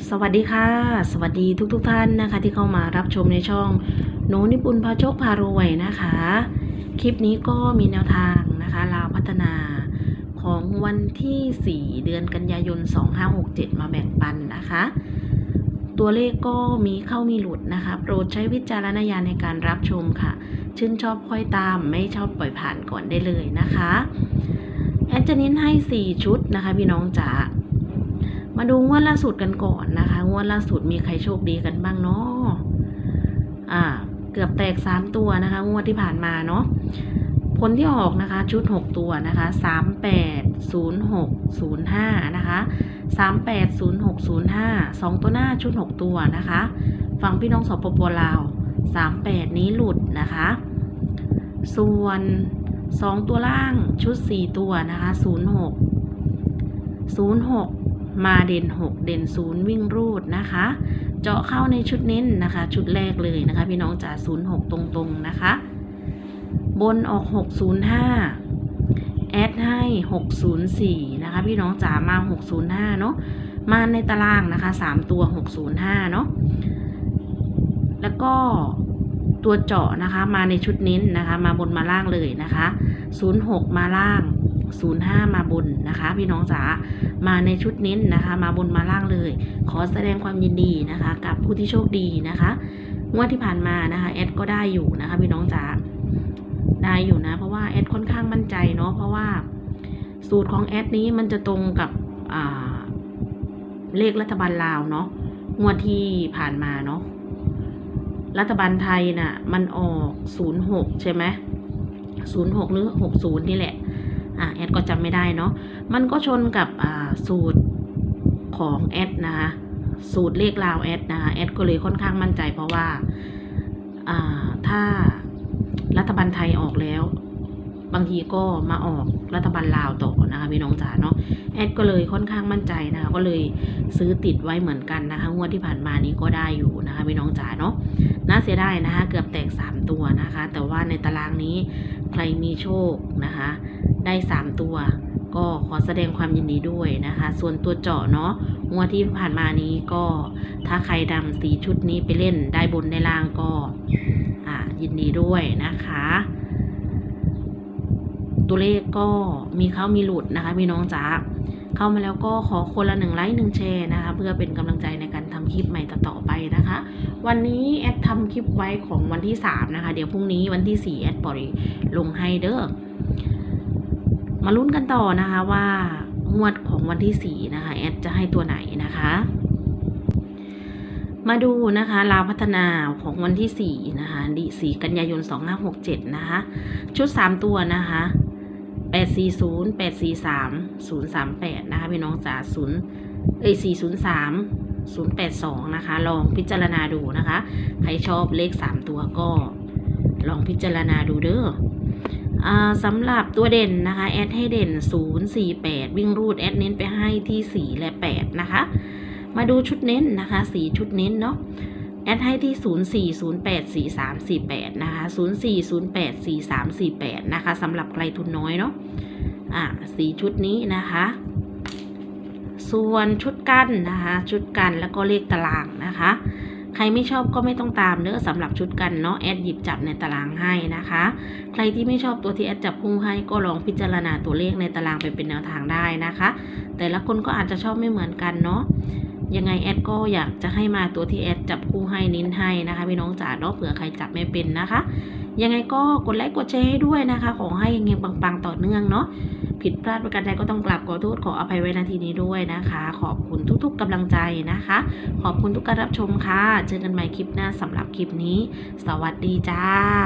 สวัสดีค่ะ สวัสดีทุกๆทท่านนะคะ ที่เข้ามารับชมในช่องหนูนิปุนพาโชคพารวยนะคะ คลิปนี้ก็มีแนวทางนะคะลาวพัฒนาของวันที่ 4 เดือนกันยายน 2567 มาแบ่งปันนะคะ ตัวเลขก็มีเข้ามีหลุดนะคะ โปรดใช้วิจารณญาณในการรับชมค่ะ ชื่นชอบค่อยตามไม่ชอบปล่อยผ่านก่อนได้เลยนะคะ แอดจะเน้นให้ 4 ชุดนะคะ พี่น้องจ๋า มาดูงวดล่าสุดกันก่อนนะคะ งวดล่าสุดมีใครโชคดีกันบ้างเนาะอ่า เกือบแตก3ตัวนะคะ งวดที่ผ่านมาเนาะผลที่ออกนะคะ ชุด6ตัวนะคะ38 06 05นย์หกศูนย์ห้านะคะ38 06 05 2ตัวหน้าชุด6ตัวนะคะฝั่งพี่น้องสปปลาว38นี้หลุดนะคะ ส่วน2ตัวล่างชุด4ตัวนะคะ06 06 มาเด่น 6 เด่น 0 วิ่งรูดนะคะ เจาะเข้าในชุดเน้นนะคะ ชุดแรกเลยนะคะ พี่น้องจ๋า06 ตรงๆนะคะ บนออก 605 แอดให้ 604 นะคะ พี่น้องจ๋ามา 605 เนาะมาในตารางนะคะ 3 ตัว 605 เนาะแล้วก็ตัวเจาะนะคะมาในชุดเน้นนะคะ มาบนมาล่างเลยนะคะ 06 มาล่าง 05 มาบนนะคะ พี่น้องจ๋ามาในชุดเน้นนะคะ มาบนมาล่างเลย ขอแสดงความยินดีนะคะ กับผู้ที่โชคดีนะคะงวดที่ผ่านมานะคะแอดก็ได้อยู่นะคะพี่น้องจ๋าได้อยู่นะ เพราะว่าแอดค่อนข้างมั่นใจเนาะเพราะว่าสูตรของแอดนี้มันจะตรงกับเลขรัฐบาลลาวเนาะงวดที่ผ่านมาเนาะรัฐบาลไทยน่ะ มันออกศูนย์หกใช่ไหมศูนย์หรือหกศูนย์นี่แหละ อ่าแอดก็จำไม่ได้เนาะมันก็ชนกับอ่าสูตรของแอดนะคะสูตรเลขลาวแอดนะคะแอดก็เลยค่อนข้างมั่นใจเพราะว่าอ่าถ้ารัฐบาลไทยออกแล้ว บางทีก็มาออกรัฐบาลลาวต่อนะคะพี่น้องจ๋าเนาะ แอดก็เลยค่อนข้างมั่นใจนะคะก็เลยซื้อติดไว้เหมือนกันนะคะงวดที่ผ่านมานี้ก็ได้อยู่นะคะพี่น้องจ๋าเนาะน่าเสียดายนะคะเกือบแตก 3 ตัวนะคะ แต่ว่าในตารางนี้ใครมีโชคนะคะได้ 3 ตัว ก็ขอแสดงความยินดีด้วยนะคะ ส่วนตัวเจาะเนาะงวดที่ผ่านมานี้ก็ถ้าใครดำสีชุดนี้ไปเล่นได้บนได้ล่างก็อ่ายินดีด้วยนะคะ ตัวเลขก็มีเข้ามีหลุดนะคะพี่น้องจ๋าเข้ามาแล้วก็ขอคนละหนึ่งไลค์หนึ่งแชร์นะคะ เพื่อเป็นกำลังใจในการทำคลิปใหม่ต่อไปนะคะ วันนี้แอดทำคลิปไว้ของวันที่สามนะคะ เดี๋ยวพรุ่งนี้วันที่สี่แอดปล่อยลงให้เด้อมาลุ้นกันต่อนะคะว่างวดของวันที่สี่นะคะ แอดจะให้ตัวไหนนะคะ มาดูนะคะลาวพัฒนาของวันที่สี่นะคะดีสี่กันยายนสองห้าหกเจ็ดนะคะ ชุดสามตัวนะคะ แปดสี่ศูนย์แปดสี่สามศูนย์สามแปดนะคะพี่น้องจ๋าศูนย์เอ้ยสี่ศูนย์สามศูนย์แปดสองนะคะ ลองพิจารณาดูนะคะ ใครชอบเลขสามตัวก็ลองพิจารณาดูเด้ออ่าสำหรับตัวเด่นนะคะ แอดให้เด่น 0 4 8 วิ่งรูด แอดเน้นไปให้ที่ 4 และ 8 นะคะ มาดูชุดเน้นนะคะสีชุดเน้นเนาะ แอดให้ที่ 0 4 0 8 4 3 4 8 นะคะ 0 4 0 8 4 3 4 8 นะคะสำหรับใครทุนน้อยเนาะ อ่าสีชุดนี้นะคะ ส่วนชุดกันนะคะ ชุดกันแล้วก็เลขตารางนะคะ ใครไม่ชอบก็ไม่ต้องตามเด้อสำหรับชุดกันเนาะแอดหยิบจับในตารางให้นะคะ ใครที่ไม่ชอบตัวที่แอดจับพุ่งให้ก็ลองพิจารณาตัวเลขในตารางไปเป็นแนวทางได้นะคะ แต่ละคนก็อาจจะชอบไม่เหมือนกันเนาะ ยังไงแอดก็อยากจะให้มาตัวที่แอดจับคู่ให้นิ้นให้นะคะพี่น้องจ๋าเนาะเผื่อใครจับไม่เป็นนะคะ ยังไงก็กดไลค์กดแชร์ให้ด้วยนะคะ ขอให้เงๆปังๆต่อเนื่องเนาะผิดพลาดประการใดก็ต้องกลับขอโทษขออภัยไว้ณทีนี้ด้วยนะคะ ขอบคุณทุกๆกำลังใจนะคะ ขอบคุณทุกการรับชมค่ะ เจอกันใหม่คลิปหน้าสำหรับคลิปนี้ สวัสดีจ้า